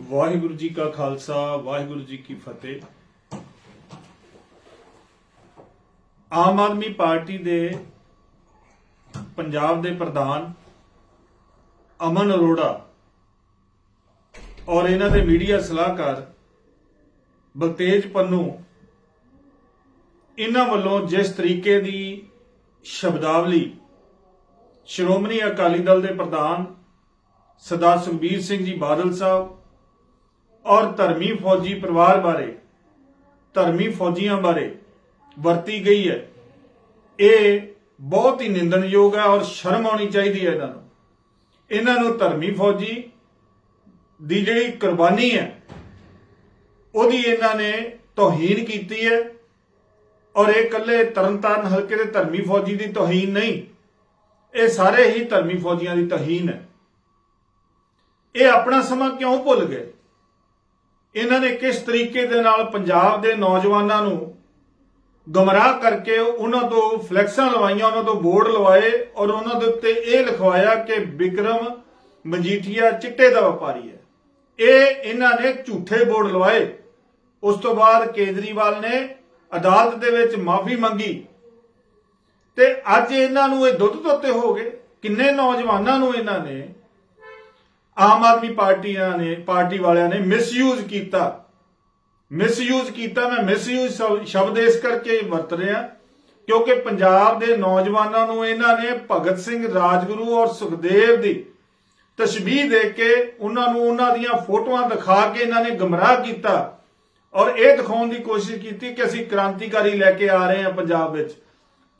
ਵਾਹਿਗੁਰੂ ਜੀ ਕਾ ਖਾਲਸਾ, ਵਾਹਿਗੁਰੂ ਜੀ ਕੀ ਫਤਿਹ। ਆਮ ਆਦਮੀ ਪਾਰਟੀ ਦੇ ਪੰਜਾਬ ਦੇ ਪ੍ਰਧਾਨ ਅਮਨ ਅਰੋੜਾ ਔਰ ਇਹਨਾਂ ਦੇ ਮੀਡੀਆ ਸਲਾਹਕਾਰ ਬਲਤੇਜ ਪੰਨੂ, ਇਹਨਾਂ ਵੱਲੋਂ ਜਿਸ ਤਰੀਕੇ ਦੀ ਸ਼ਬਦਾਵਲੀ ਸ਼੍ਰੋਮਣੀ ਅਕਾਲੀ ਦਲ ਦੇ ਪ੍ਰਧਾਨ ਸਰਦਾਰ ਸੁਖਬੀਰ ਸਿੰਘ ਜੀ ਬਾਦਲ ਸਾਹਿਬ ਔਰ ਧਰਮੀ ਫੌਜੀ ਪਰਿਵਾਰ ਬਾਰੇ, ਧਰਮੀ ਫੌਜੀਆਂ ਬਾਰੇ ਵਰਤੀ ਗਈ ਹੈ। ਇਹ ਬਹੁਤ ਹੀ ਨਿੰਦਣਯੋਗ ਹੈ ਔਰ ਸ਼ਰਮ ਆਉਣੀ ਚਾਹੀਦੀ ਹੈ ਇਹਨਾਂ ਨੂੰ। ਇਹਨਾਂ ਨੂੰ ਧਰਮੀ ਫੌਜੀ ਦੀ ਜਿਹੜੀ ਕੁਰਬਾਨੀ ਹੈ, ਉਹਦੀ ਇਹਨਾਂ ਨੇ ਤੋਹੀਨ ਕੀਤੀ ਹੈ ਔਰ ਇਹ ਇਕੱਲੇ ਤਰਨਤਾਰਨ ਹਲਕੇ ਦੇ ਧਰਮੀ ਫੌਜੀ ਦੀ ਤੋਹੀਨ ਨਹੀਂ, ਇਹ ਸਾਰੇ ਹੀ ਧਰਮੀ ਫੌਜੀਆਂ ਦੀ ਤੋਹੀਨ ਹੈ। ਇਹ ਆਪਣਾ ਸਮਾਂ ਕਿਉਂ ਭੁੱਲ ਗਏ? ਇਹਨਾਂ ਨੇ ਕਿਸ ਤਰੀਕੇ ਦੇ ਨਾਲ ਪੰਜਾਬ ਦੇ ਨੌਜਵਾਨਾਂ ਨੂੰ ਗਮਰਾਹ ਕਰਕੇ ਉਹਨਾਂ ਤੋਂ ਫਲੈਕਸਾਂ ਲਵਾਈਆਂ, ਉਹਨਾਂ ਤੋਂ ਬੋਰਡ ਲਵਾਏ ਔਰ ਉਹਨਾਂ ਦੇ ਉੱਤੇ ਇਹ ਲਿਖਵਾਇਆ ਕਿ ਵਿਕਰਮ ਮਜੀਠੀਆ ਚਿੱਟੇ ਦਾ ਵਪਾਰੀ ਹੈ। ਇਹ ਇਹਨਾਂ ਨੇ ਝੂਠੇ ਬੋਰਡ ਲਵਾਏ। ਉਸ ਤੋਂ ਬਾਅਦ ਕੇਜਰੀਵਾਲ ਨੇ ਅਦਾਲਤ ਦੇ ਵਿੱਚ ਮਾਫੀ ਮੰਗੀ। ਤੇ ਅੱਜ ਇਹਨਾਂ ਨੂੰ ਇਹ ਦੁੱਧ ਧੋਤੇ ਹੋ ਗਏ। ਕਿੰਨੇ ਨੌਜਵਾਨਾਂ ਨੂੰ ਇਹਨਾਂ ਨੇ ਆਮ ਆਦਮੀ ਪਾਰਟੀਆਂ ਨੇ, ਪਾਰਟੀ ਵਾਲਿਆਂ ਨੇ ਮਿਸਯੂਜ਼ ਕੀਤਾ। ਮਿਸਯੂਜ਼ ਕੀਤਾ, ਮੈਂ ਮਿਸਯੂਜ਼ ਸ਼ਬਦ ਇਸ ਕਰਕੇ ਵਰਤ ਰਿਹਾ, ਕਿਉਂਕਿ ਪੰਜਾਬ ਦੇ ਨੌਜਵਾਨਾਂ ਨੂੰ ਇਹਨਾਂ ਨੇ ਭਗਤ ਸਿੰਘ ਰਾਜਗੁਰੂ ਔਰ ਸੁਖਦੇਵ ਦੀ ਤਸ਼ਬੀਹ ਦੇ ਕੇ ਉਹਨਾਂ ਨੂੰ ਉਹਨਾਂ ਦੀਆਂ ਫੋਟੋਆਂ ਦਿਖਾ ਕੇ ਇਹਨਾਂ ਨੇ ਗਮਰਾਹ ਕੀਤਾ। ਔਰ ਇਹ ਦਿਖਾਉਣ ਦੀ ਕੋਸ਼ਿਸ਼ ਕੀਤੀ ਕਿ ਅਸੀਂ ਕ੍ਰਾਂਤੀਕਾਰੀ ਲੈ ਕੇ ਆ ਰਹੇ ਹਾਂ ਪੰਜਾਬ ਵਿੱਚ।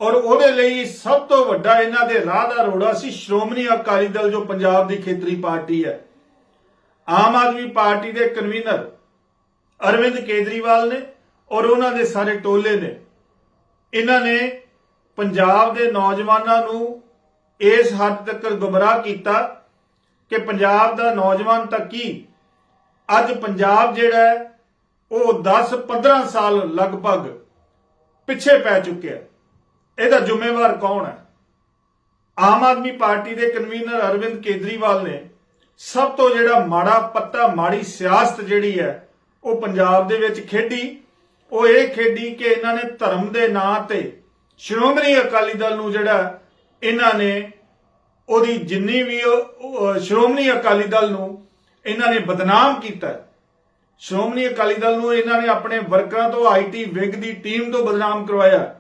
ਔਰ ਉਹਦੇ ਲਈ ਸਭ ਤੋਂ ਵੱਡਾ ਇਹਨਾਂ ਦੇ ਰਾਹ ਦਾ ਰੋੜਾ ਸੀ ਸ਼੍ਰੋਮਣੀ ਅਕਾਲੀ ਦਲ, ਜੋ ਪੰਜਾਬ ਦੀ ਖੇਤਰੀ ਪਾਰਟੀ ਹੈ। ਆਮ ਆਦਮੀ ਪਾਰਟੀ ਦੇ ਕਨਵੀਨਰ ਅਰਵਿੰਦ ਕੇਜਰੀਵਾਲ ਨੇ ਔਰ ਉਹਨਾਂ ਦੇ ਸਾਰੇ ਟੋਲੇ ਨੇ। ਇਹਨਾਂ ਨੇ ਪੰਜਾਬ ਦੇ ਨੌਜਵਾਨਾਂ ਨੂੰ ਇਸ ਹੱਦ ਤੱਕ ਗੁੰਮਰਾਹ ਕੀਤਾ ਕਿ ਪੰਜਾਬ ਦਾ ਨੌਜਵਾਨ ਤਾਂ ਕੀ? ਅੱਜ ਪੰਜਾਬ ਜਿਹੜਾ ਉਹ 10-15 ਸਾਲ ਲਗਭਗ ਪਿੱਛੇ ਪੈ ਚੁੱਕਿਆ। ਇਹਦਾ ਜ਼ਿੰਮੇਵਾਰ ਕੌਣ ਹੈ? ਆਮ ਆਦਮੀ ਪਾਰਟੀ ਦੇ ਕਨਵੀਨਰ ਅਰਵਿੰਦ ਕੇਜਰੀਵਾਲ ਨੇ ਸਭ ਤੋਂ ਜਿਹੜਾ ਮਾੜਾ ਪੱਤਾ, ਮਾੜੀ ਸਿਆਸਤ ਜਿਹੜੀ ਹੈ, ਉਹ ਪੰਜਾਬ ਦੇ ਵਿੱਚ ਖੇਡੀ। ਉਹ ਇਹ ਖੇਡੀ ਕਿ ਇਹਨਾਂ ਨੇ ਧਰਮ ਦੇ ਨਾਂ ਤੇ ਸ਼੍ਰੋਮਣੀ ਅਕਾਲੀ ਦਲ ਨੂੰ ਜਿਹੜਾ, ਇਹਨਾਂ ਨੇ ਉਹਦੀ ਜਿੰਨੀ ਵੀ ਸ਼੍ਰੋਮਣੀ ਅਕਾਲੀ ਦਲ ਨੂੰ ਇਹਨਾਂ ਨੇ ਬਦਨਾਮ ਕੀਤਾ। ਸ਼੍ਰੋਮਣੀ ਅਕਾਲੀ ਦਲ ਨੂੰ ਇਹਨਾਂ ਨੇ ਆਪਣੇ ਵਰਕਰਾਂ ਤੋਂ ਆਈਟੀ ਵਿੰਗ ਦੀ ਟੀਮ ਤੋਂ ਬਦਨਾਮ ਕਰਵਾਇਆ।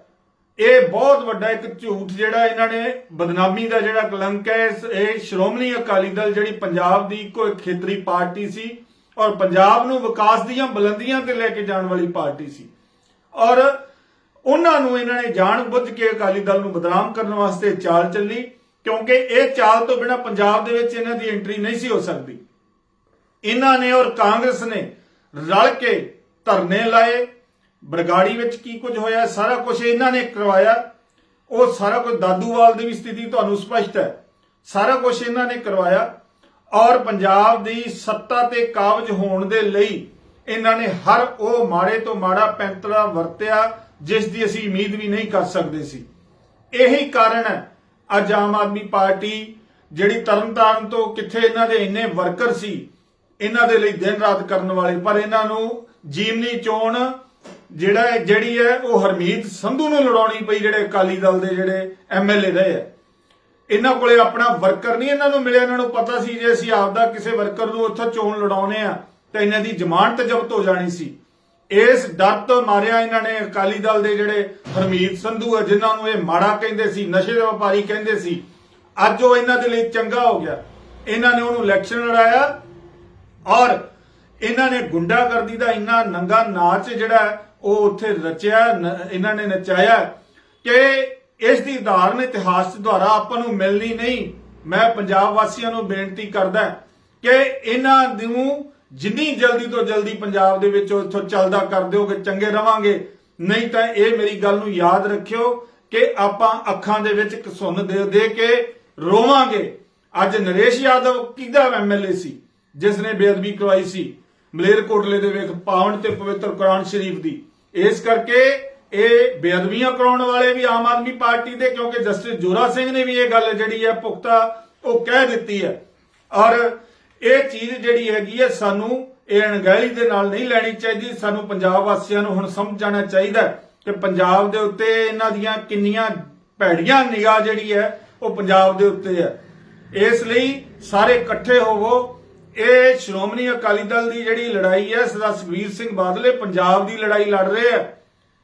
ਇਹ ਬਹੁਤ ਵੱਡਾ ਇੱਕ ਝੂਠ ਜਿਹੜਾ ਇਹਨਾਂ ਨੇ, ਬਦਨਾਮੀ ਦਾ ਜਿਹੜਾ ਕਲੰਕ ਹੈ ਇਹ ਸ਼੍ਰੋਮਣੀ ਅਕਾਲੀ ਦਲ ਜਿਹੜੀ ਪੰਜਾਬ ਦੀ ਇੱਕੋ ਇੱਕ ਖੇਤਰੀ ਪਾਰਟੀ ਸੀ ਔਰ ਪੰਜਾਬ ਨੂੰ ਵਿਕਾਸ ਦੀਆਂ ਬੁਲੰਦੀਆਂ ਤੇ ਲੈ ਕੇ ਜਾਣ ਵਾਲੀ ਪਾਰਟੀ ਸੀ। ਔਰ ਉਹਨਾਂ ਨੂੰ ਇਹਨਾਂ ਨੇ ਜਾਣ ਬੁੱਝ ਕੇ ਅਕਾਲੀ ਦਲ ਨੂੰ ਬਦਨਾਮ ਕਰਨ ਵਾਸਤੇ ਚਾਲ ਚੱਲੀ, ਕਿਉਂਕਿ ਇਹ ਚਾਲ ਤੋਂ ਬਿਨਾ ਪੰਜਾਬ ਦੇ ਵਿੱਚ ਇਹਨਾਂ ਦੀ ਐਂਟਰੀ ਨਹੀਂ ਸੀ ਹੋ ਸਕਦੀ। ਇਹਨਾਂ ਨੇ ਔਰ ਕਾਂਗਰਸ ਨੇ ਰਲ ਕੇ ਧਰਨੇ ਲਾਏ ਬਰਗਾੜੀ ਵਿੱਚ ਕੀ ਕੁਝ ਹੋਇਆ, ਸਾਰਾ ਕੁਝ ਇਹਨਾਂ ਨੇ ਕਰਵਾਇਆ। ਉਹ ਸਾਰਾ ਕੁਝ ਦਾਦੂਵਾਲ ਦੀ ਵੀ ਸਥਿਤੀ ਤੁਹਾਨੂੰ ਸਪਸ਼ਟ ਹੈ। ਸਾਰਾ ਕੁਝ ਇਹਨਾਂ ਨੇ ਕਰਵਾਇਆ ਔਰ ਪੰਜਾਬ ਦੀ ਸੱਤਾ ਤੇ ਕਾਬਜ ਹੋਣ ਦੇ ਲਈ ਇਹਨਾਂ ਨੇ ਹਰ ਉਹ ਮਾੜੇ ਤੋਂ ਮਾੜਾ ਪੈਂਤੜਾ ਵਰਤਿਆ, ਜਿਸ ਦੀ ਅਸੀਂ ਉਮੀਦ ਵੀ ਨਹੀਂ ਕਰ ਸਕਦੇ ਸੀ। ਇਹੀ ਕਾਰਨ ਹੈ, ਅੱਜ ਆਮ ਆਦਮੀ ਪਾਰਟੀ ਜਿਹੜੀ ਤਰਨਤਾਰਨ ਤੋਂ ਕਿੱਥੇ ਇਹਨਾਂ ਦੇ ਇੰਨੇ ਵਰਕਰ ਸੀ, ਇਹਨਾਂ ਦੇ ਲਈ ਦਿਨ ਰਾਤ ਕਰਨ ਵਾਲੇ, ਪਰ ਇਹਨਾਂ ਨੂੰ ਜੀਵਨੀ ਚੋਣ ਜਿਹੜਾ ਜਿਹੜੀ ਹੈ ਉਹ ਹਰਮੀਤ ਸੰਧੂ ਨੂੰ ਲੜਾਉਣੀ ਪਈ ਜਿਹੜੇ ਅਕਾਲੀ ਦਲ ਦੇ ਜਿਹੜੇ ਐਮਐਲਏ ਰਹੇ ਆ। ਇਹਨਾਂ ਕੋਲੇ ਆਪਣਾ ਵਰਕਰ ਨਹੀਂ ਇਹਨਾਂ ਨੂੰ ਮਿਲਿਆ, ਇਹਨਾਂ ਨੂੰ ਪਤਾ ਸੀ ਜੇ ਅਸੀਂ ਆਪਦਾ ਕਿਸੇ ਵਰਕਰ ਨੂੰ ਉੱਥੋਂ ਚੋਣ ਲੜਾਉਨੇ ਆ, ਤਾਂ ਇਹਨਾਂ ਦੀ ਜ਼ਮਾਨਤ ਜ਼ਬਤ ਹੋ ਜਾਣੀ ਸੀ। ਇਸ ਡਰ ਤੋਂ ਮਾਰਿਆ ਇਹਨਾਂ ਨੇ ਅਕਾਲੀ ਦਲ ਦੇ ਜਿਹੜੇ ਹਰਮੀਤ ਸੰਧੂ ਆ, ਜਿਨ੍ਹਾਂ ਨੂੰ ਇਹ ਮਾੜਾ ਕਹਿੰਦੇ ਸੀ, ਨਸ਼ੇ ਦੇ ਵਪਾਰੀ ਕਹਿੰਦੇ ਸੀ। ਅੱਜ ਉਹ ਇਹਨਾਂ ਦੇ ਲਈ ਚੰਗਾ ਹੋ ਗਿਆ। ਇਹਨਾਂ ਨੇ ਉਹਨੂੰ ਇਲੈਕਸ਼ਨ ਲੜਾਇਆ ਔਰ ਇਹਨਾਂ ਨੇ ਗੁੰਡਾਗਰਦੀ ਦਾ ਇੰਨਾ ਨੰਗਾ ਨਾਚ ਜਿਹੜਾ ਉਹ ਉੱਥੇ ਰਚਿਆ ਇਹਨਾਂ ਨੇ ਨਚਾਇਆ ਕਿ ਇਸ ਦੀ ਉਦਾਹਰਨ ਇਤਿਹਾਸ ਦੁਆਰਾ ਆਪਾਂ ਨੂੰ ਮਿਲਣੀ ਨਹੀਂ। ਮੈਂ ਪੰਜਾਬ ਵਾਸੀਆਂ ਨੂੰ ਬੇਨਤੀ ਕਰਦਾ ਕਿ ਇਹਨਾਂ ਨੂੰ ਜਿੰਨੀ ਜਲਦੀ ਤੋਂ ਜਲਦੀ ਪੰਜਾਬ ਦੇ ਵਿੱਚ ਇੱਥੋਂ ਚੱਲਦਾ ਕਰ ਕਿ ਚੰਗੇ ਰਵਾਂਗੇ। ਨਹੀਂ ਤਾਂ ਇਹ ਮੇਰੀ ਗੱਲ ਨੂੰ ਯਾਦ ਰੱਖਿਓ ਕਿ ਆਪਾਂ ਅੱਖਾਂ ਦੇ ਵਿੱਚ ਕਸੁੰਨ ਦੇ ਦੇ ਕੇ ਰੋਵਾਂਗੇ। ਅੱਜ ਨਰੇਸ਼ ਯਾਦਵ ਕਿਹਦਾ ਐਮਐਲਏ ਸੀ? ਜਿਸ ਨੇ ਬੇਅਦਬੀ ਕਰਵਾਈ ਸੀ। ਮਲੇਰਕੋਟਲੇ ਦੇ ਵੇਖ ਪਾਵਨ ਤੇ ਪਵਿੱਤਰ ਕੁਰਾਨ ਸ਼ਰੀਫ ਦੀ। ਇਸ ਕਰਕੇ ਇਹ ਬੇਅਦਬੀਆਂ ਕਰਾਉਣ ਵਾਲੇ ਵੀ ਆਮ ਆਦਮੀ ਪਾਰਟੀ ਦੇ, ਕਿਉਂਕਿ ਜਸਟਿਸ ਜੋਰਾ ਸਿੰਘ ਨੇ ਵੀ ਇਹ ਗੱਲ ਜਿਹੜੀ ਹੈ ਪੁਖਤਾ, ਉਹ ਕਹਿ ਦਿੱਤੀ ਹੈ। ਔਰ ਇਹ ਚੀਜ਼ ਜਿਹੜੀ ਹੈਗੀ ਹੈ, ਸਾਨੂੰ ਇਹ ਅਣਗਹਿਲੀ ਦੇ ਨਾਲ ਨਹੀਂ ਲੈਣੀ ਚਾਹੀਦੀ, ਸਾਨੂੰ ਪੰਜਾਬ ਵਾਸੀਆਂ ਨੂੰ ਹੁਣ ਸਮਝ ਜਾਣਾ ਚਾਹੀਦਾ ਕਿ ਪੰਜਾਬ ਦੇ ਉੱਤੇ ਇਹਨਾਂ ਦੀਆਂ ਕਿੰਨੀਆਂ ਭੈੜੀਆਂ ਨਿਗਾਹ ਜਿਹੜੀ ਹੈ, ਉਹ ਪੰਜਾਬ ਦੇ ਉੱਤੇ ਹੈ। ਇਸ ਲਈ ਸਾਰੇ ਇਕੱਠੇ ਹੋਵੋ ਇਹ ਸ਼੍ਰੋਮਣੀ ਅਕਾਲੀ ਦਲ ਦੀ ਜਿਹੜੀ ਲੜਾਈ ਹੈ, ਸਰਦਾਰ ਸੁਖਬੀਰ ਸਿੰਘ ਬਾਦਲ ਪੰਜਾਬ ਦੀ ਲੜਾਈ ਲੜ ਰਹੇ ਆ।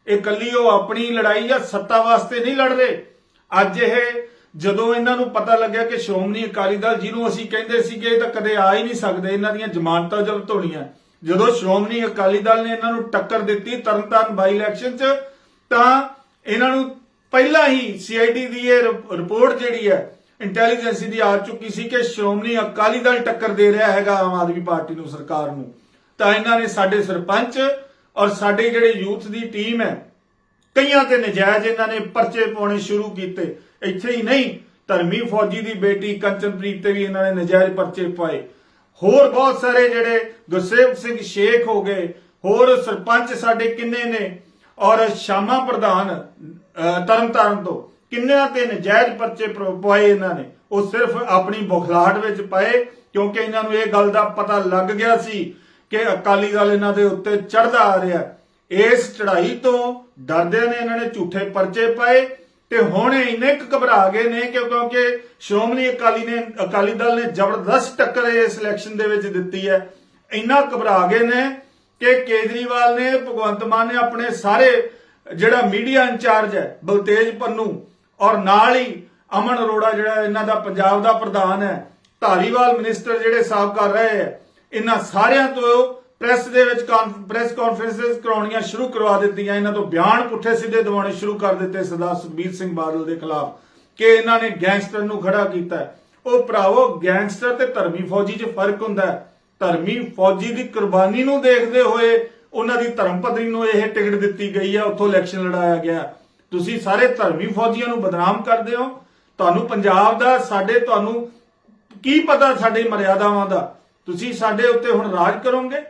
ਇਹ ਕੱਲੀ ਉਹ ਆਪਣੀ ਲੜਾਈ ਜਾਂ ਸੱਤਾ ਵਾਸਤੇ ਨਹੀਂ ਲੜ ਰਹੇ। ਅੱਜ ਇਹ ਜਦੋਂ ਇਹਨਾਂ ਨੂੰ ਪਤਾ ਲੱਗਿਆ ਕਿ ਸ਼੍ਰੋਮਣੀ ਅਕਾਲੀ ਦਲ ਜਿਹਨੂੰ ਅਸੀਂ ਕਹਿੰਦੇ ਸੀਗੇ, ਇਹ ਤਾਂ ਕਦੇ ਆ ਹੀ ਨਹੀਂ ਸਕਦੇ, ਇਹਨਾਂ ਦੀਆਂ ਜ਼ਮਾਨਤਾਂ ਜ਼ਬਤ ਹੋਣੀਆਂ ਜਦੋਂ ਸ਼੍ਰੋਮਣੀ ਅਕਾਲੀ ਦਲ ਨੇ ਇਹਨਾਂ ਨੂੰ ਟੱਕਰ ਦਿੱਤੀ ਤਰਨਤਾਰਨ ਬਾਈ ਇਲੈਕਸ਼ਨ 'ਚ, ਤਾਂ ਇਹਨਾਂ ਨੂੰ ਪਹਿਲਾਂ ਹੀ ਸੀਆਈਡੀ ਦੀ ਇਹ ਰਿਪੋਰਟ ਜਿਹੜੀ ਹੈ ਇੰਟੈਲੀਜੈਂਸ ਦੀ ਆ ਚੁੱਕੀ ਸੀ ਕਿ ਸ਼੍ਰੋਮਣੀ ਅਕਾਲੀ ਦਲ ਟੱਕਰ ਦੇ ਰਿਹਾ ਹੈਗਾ ਆਮ ਆਦਮੀ ਪਾਰਟੀ ਨੂੰ ਸਰਕਾਰ ਨੂੰ। ਤਾਂ ਇਹਨਾਂ ਨੇ ਸਾਡੇ ਸਰਪੰਚ ਔਰ ਸਾਡੇ ਜਿਹੜੇ ਯੂਥ ਦੀ ਟੀਮ ਹੈ ਕਈਆਂ ਤੇ ਨਜਾਇਜ਼ ਇਹਨਾਂ ਨੇ ਪਰਚੇ ਪਾਉਣੇ ਸ਼ੁਰੂ ਕੀਤੇ। ਇੱਥੇ ਹੀ ਨਹੀਂ ਧਰਮੀ ਫੌਜੀ ਦੀ ਬੇਟੀ ਕੰਚਨਪ੍ਰੀਤ ਤੇ ਵੀ ਇਹਨਾਂ ਨੇ ਨਜਾਇਜ਼ ਪਰਚੇ ਪਾਏ। ਹੋਰ ਬਹੁਤ ਸਾਰੇ ਜਿਹੜੇ ਗੁਰਸੇਵ ਸਿੰਘ ਸ਼ੇਖ ਹੋ ਗਏ ਹੋਰ ਸਰਪੰਚ ਸਾਡੇ ਕਿੰਨੇ ਨੇ ਔਰ ਸ਼ਾਮਾ ਪ੍ਰਧਾਨ ਅਹ, ਤਰਨਤਾਰਨ ਤੋਂ। ਕਿੰਨਿਆਂ ਤੇ ਨਜਾਇਜ਼ ਪਰਚੇ ਪ- ਪਵਾਏ ਇਹਨਾਂ ਨੇ? ਉਹ ਸਿਰਫ ਆਪਣੀ ਬੁਖਲਾਹਟ ਵਿੱਚ ਪਾਏ, ਕਿਉਂਕਿ ਇਹਨਾਂ ਨੂੰ ਇਹ ਗੱਲ ਦਾ ਪਤਾ ਲੱਗ ਗਿਆ ਸੀ ਕਿ ਅਕਾਲੀ ਦਲ ਇਹਨਾਂ ਦੇ ਉੱਤੇ ਚੜਦਾ ਆ ਰਿਹਾ ਇਸ ਚੜ੍ਹਾਈ ਤੋਂ ਡਰਦੇ ਨੇ ਇਹਨਾਂ ਨੇ ਝੂਠੇ ਪਰਚੇ ਪਾਏ ਤੇ ਹੁਣ ਇਹ ਘਬਰਾ ਗਏ ਨੇ ਕਿਉਂਕਿ ਸ਼੍ਰੋਮਣੀ ਅਕਾਲੀ ਨੇ ਅਕਾਲੀ ਦਲ ਨੇ ਜ਼ਬਰਦਸਤ ਟੱਕਰ ਇਸ ਇਲੈਕਸ਼ਨ ਦੇ ਵਿੱਚ ਦਿੱਤੀ ਹੈ। ਇੰਨਾ ਘਬਰਾ ਗਏ ਨੇ ਕਿ ਕੇਜਰੀਵਾਲ ਨੇ, ਭਗਵੰਤ ਮਾਨ ਨੇ ਆਪਣੇ ਸਾਰੇ ਜਿਹੜਾ ਮੀਡੀਆ ਇੰਚਾਰਜ ਹੈ, ਬਲਤੇਜ ਪੰਨੂ ਔਰ ਨਾਲ ਹੀ ਅਮਨ ਅਰੋੜਾ ਜਿਹੜਾ ਇਹਨਾਂ ਦਾ ਪੰਜਾਬ ਦਾ ਪ੍ਰਧਾਨ ਹੈ ਧਾਰੀਵਾਲ ਮਿਨਿਸਟਰ ਜਿਹੜੇ ਸਾਫ਼ ਕਰ ਰਹੇ ਹੈ, ਇਹਨਾਂ ਸਾਰਿਆਂ ਤੋਂ ਪ੍ਰੈਸ ਦੇ ਵਿੱਚ ਪ੍ਰੈਸ ਕਾਨਫਰੰਸਸ ਕਰਾਉਣੀਆਂ ਸ਼ੁਰੂ ਕਰਵਾ ਦਿੱਤੀਆਂ, ਇਹਨਾਂ ਤੋਂ ਬਿਆਨ ਪੁੱਠੇ ਸਿੱਧੇ ਦਿਵਾਉਣੇ ਸ਼ੁਰੂ ਕਰ ਦਿੱਤੇ ਸਰਦਾਰ ਸੁਖਬੀਰ ਸਿੰਘ ਬਾਦਲ ਦੇ ਖਿਲਾਫ ਕਿ ਇਹਨਾਂ ਨੇ ਗੈਂਗਸਟਰ ਨੂੰ ਖੜਾ ਕੀਤਾ ਉਹ ਭਰਾਵੋ ਗੈਂਗਸਟਰ ਤੇ ਧਰਮੀ ਫੌਜੀ 'ਚ ਫ਼ਰਕ ਹੁੰਦਾ ਹੈ। ਧਰਮੀ ਫੌਜੀ ਦੀ ਕੁਰਬਾਨੀ ਨੂੰ ਦੇਖਦੇ ਹੋਏ ਉਹਨਾਂ ਦੀ ਧਰਮ ਪਤਨੀ ਨੂੰ ਇਹ ਟਿਕਟ ਦਿੱਤੀ ਗਈ ਹੈ, ਉੱਥੋਂ ਇਲੈਕਸ਼ਨ ਲੜਾਇਆ ਗਿਆ। ਤੁਸੀਂ ਸਾਰੇ ਧਰਮੀ ਫੌਜੀਆਂ ਨੂੰ ਬਦਨਾਮ ਕਰਦੇ ਹੋ। ਤੁਹਾਨੂੰ ਪੰਜਾਬ ਦਾ, ਸਾਡੇ ਤੁਹਾਨੂੰ ਕੀ ਪਤਾ ਸਾਡੇ ਮਰਿਆਦਾਵਾਂ ਦਾ? ਤੁਸੀਂ ਸਾਡੇ ਉੱਤੇ ਹੁਣ ਰਾਜ ਕਰੋਗੇ।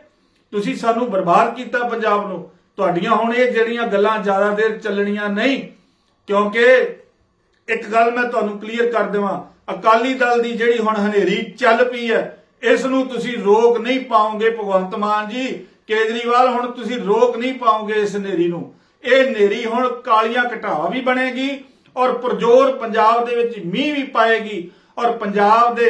ਤੁਸੀਂ ਸਾਨੂੰ ਬਰਬਾਦ ਕੀਤਾ ਪੰਜਾਬ ਨੂੰ। ਤੁਹਾਡੀਆਂ ਹੁਣ ਇਹ ਜਿਹੜੀਆਂ ਗੱਲਾਂ ਜ਼ਿਆਦਾ ਦੇਰ ਚੱਲਣੀਆਂ ਨਹੀਂ, ਕਿਉਂਕਿ ਇੱਕ ਗੱਲ ਮੈਂ ਤੁਹਾਨੂੰ ਕਲੀਅਰ ਕਰ ਦੇਵਾਂ। ਅਕਾਲੀ ਦਲ ਦੀ ਜਿਹੜੀ ਹੁਣ ਹਨੇਰੀ ਚੱਲ ਪਈ ਹੈ, ਇਸ ਨੂੰ ਤੁਸੀਂ ਰੋਕ ਨਹੀਂ ਪਾਓਗੇ। ਭਗਵੰਤ ਮਾਨ ਜੀ, ਕੇਜਰੀਵਾਲ ਹੁਣ ਤੁਸੀਂ ਰੋਕ ਨਹੀਂ ਪਾਓਗੇ ਇਸ ਹਨੇਰੀ ਨੂੰ। ਇਹ ਹਨੇਰੀ ਹੁਣ ਕਾਲੀਆਂ ਘਟਾਵਾ ਵੀ ਬਣੇਗੀ ਔਰ ਪ੍ਰਜੋਰ ਪੰਜਾਬ ਦੇ ਵਿੱਚ ਮੀਂਹ ਵੀ ਪਾਏਗੀ ਔਰ ਪੰਜਾਬ ਦੇ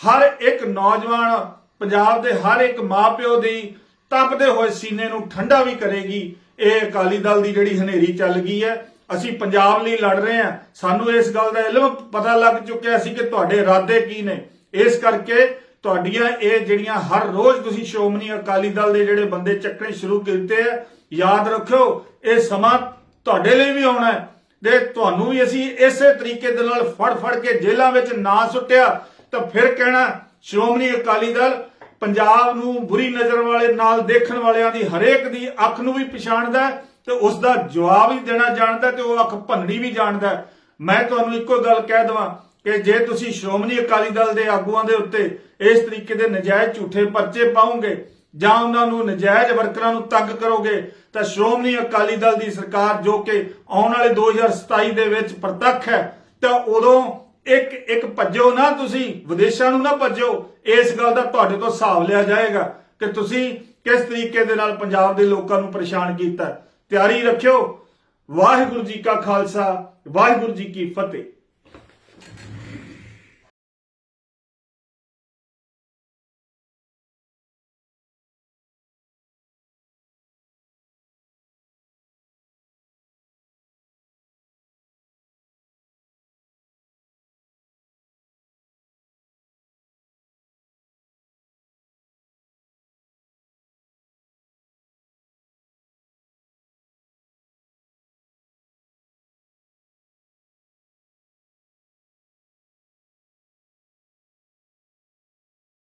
ਹਰ ਇੱਕ ਨੌਜਵਾਨ, ਪੰਜਾਬ ਦੇ ਹਰ ਇੱਕ ਮਾਪਿਓ ਦੀ ਤਪਦੇ ਹੋਏ ਸੀਨੇ ਨੂੰ ਠੰਡਾ ਵੀ ਕਰੇਗੀ। ਇਹ ਅਕਾਲੀ ਦਲ ਦੀ ਜਿਹੜੀ ਹਨੇਰੀ ਚੱਲ ਗਈ ਹੈ, ਅਸੀਂ ਪੰਜਾਬ ਲਈ ਲੜ ਰਹੇ ਹਾਂ। ਸਾਨੂੰ ਇਸ ਗੱਲ ਦਾ ਇਲਮ ਪਤਾ ਲੱਗ ਚੁੱਕਿਆ ਸੀ ਕਿ ਤੁਹਾਡੇ ਇਰਾਦੇ ਕੀ ਨੇ। ਇਸ ਕਰਕੇ ਤੁਹਾਡੀਆਂ ਇਹ ਜਿਹੜੀਆਂ ਹਰ ਰੋਜ਼ ਤੁਸੀਂ ਸ਼੍ਰੋਮਣੀ ਅਕਾਲੀ ਦਲ ਦੇ ਜਿਹੜੇ ਬੰਦੇ ਚੱਕਣੇ ਸ਼ੁਰੂ ਕੀਤੇ ਆ ਯਾਦ ਰੱਖਿਓ, ਇਹ ਸਮਾਂ ਤੁਹਾਡੇ ਲਈ ਵੀ ਆਉਣਾ ਹੈ। ਦੇ ਤੁਹਾਨੂੰ ਵੀ ਅਸੀਂ ਇਸੇ ਤਰੀਕੇ ਦੇ ਨਾਲ ਫੜ ਫੜ ਕੇ ਜੇਲ੍ਹਾਂ ਵਿੱਚ ਨਾ ਸੁੱਟਿਆ ਤਾਂ ਫਿਰ ਕਹਿਣਾ, ਸ਼੍ਰੋਮਣੀ ਅਕਾਲੀ ਦਲ ਪੰਜਾਬ ਨੂੰ ਬੁਰੀ ਨਜ਼ਰ ਵਾਲੇ ਨਾਲ ਦੇਖਣ ਵਾਲਿਆਂ ਦੀ ਹਰੇਕ ਦੀ ਅੱਖ ਨੂੰ ਵੀ ਪਛਾਣਦਾ ਤੇ ਉਸ ਦਾ ਜਵਾਬ ਵੀ ਦੇਣਾ ਜਾਣਦਾ ਤੇ ਉਹ ਅੱਖ ਭੰਨਣੀ ਵੀ ਜਾਣਦਾ ਮੈਂ ਤੁਹਾਨੂੰ ਇੱਕੋ ਗੱਲ ਕਹਿ ਦਵਾਂ ਕਿ ਜੇ ਤੁਸੀਂ ਸ਼੍ਰੋਮਣੀ ਅਕਾਲੀ ਦਲ ਦੇ ਆਗੂਆਂ ਦੇ ਉੱਤੇ ਇਸ ਤਰੀਕੇ ਦੇ ਨਜਾਇਜ਼ ਝੂਠੇ ਪਰਚੇ ਪਾਉਂਗੇ ਜਾਂ ਉਹਨਾਂ ਨੂੰ ਨਜਾਇਜ਼ ਵਰਕਰਾਂ ਨੂੰ ਤੰਗ ਕਰੋਗੇ ਤਾਂ ਸ਼੍ਰੋਮਣੀ ਅਕਾਲੀ ਦਲ ਦੀ ਸਰਕਾਰ ਜੋ ਕਿ ਆਉਣ ਵਾਲੇ 2027 ਦੇ ਵਿੱਚ ਪ੍ਰਤੱਖ ਹੈ, ਤਾਂ ਉਦੋਂ ਇੱਕ ਇੱਕ ਭੱਜੋ ਨਾ ਤੁਸੀਂ, ਵਿਦੇਸ਼ਾਂ ਨੂੰ ਨਾ ਭੱਜੋ ਇਸ ਗੱਲ ਦਾ ਤੁਹਾਡੇ ਤੋਂ ਹਿਸਾਬ ਲਿਆ ਜਾਏਗਾ ਕਿ ਤੁਸੀਂ ਕਿਸ ਤਰੀਕੇ ਦੇ ਨਾਲ ਪੰਜਾਬ ਦੇ ਲੋਕਾਂ ਨੂੰ ਪਰੇਸ਼ਾਨ ਕੀਤਾ। ਤਿਆਰੀ ਰੱਖਿਓ। ਵਾਹਿਗੁਰੂ ਜੀ ਕਾ ਖਾਲਸਾ, ਵਾਹਿਗੁਰੂ ਜੀ ਕੀ ਫਤਿਹ।